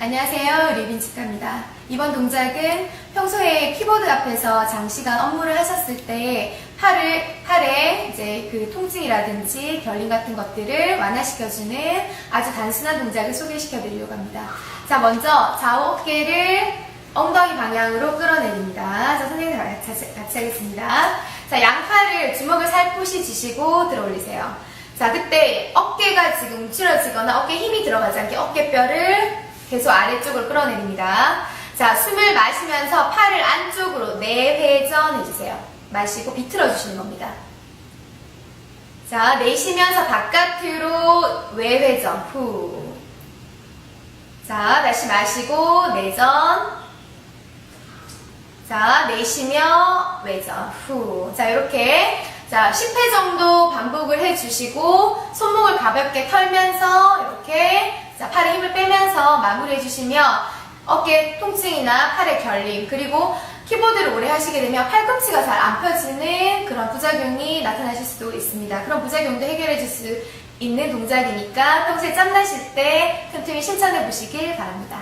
안녕하세요. 리빈 치카입니다. 이번 동작은 평소에 키보드 앞에서 장시간 업무를 하셨을 때 팔을, 팔에 이제 그 통증이라든지 결림 같은 것들을 완화시켜주는 아주 단순한 동작을 소개시켜 드리려고 합니다. 자, 먼저 좌우 어깨를 엉덩이 방향으로 끌어내립니다. 자, 선생님 같이, 같이 하겠습니다. 자, 양팔을 주먹을 살포시 쥐시고 들어 올리세요. 자, 그때 어깨가 지금 움츠러지거나 어깨에 힘이 들어가지 않게 어깨뼈를 계속 아래쪽으로 끌어내립니다. 자, 숨을 마시면서 팔을 안쪽으로 내회전 해주세요. 마시고 비틀어 주시는 겁니다. 자, 내쉬면서 바깥으로 외회전, 후. 자, 다시 마시고 내전. 자, 내쉬며 외전, 후. 자, 이렇게 자, 10회 정도 반복을 해주시고 손목을 가볍게 털면서 빼면서 마무리 해 주시면 어깨 통증이나 팔의 결림 그리고 키보드를 오래 하시게 되면 팔꿈치가 잘 안 펴지는 그런 부작용이 나타나실 수도 있습니다. 그런 부작용도 해결해 줄 수 있는 동작이니까 평소에 짬 나실 때 틈틈이 실천해 보시길 바랍니다.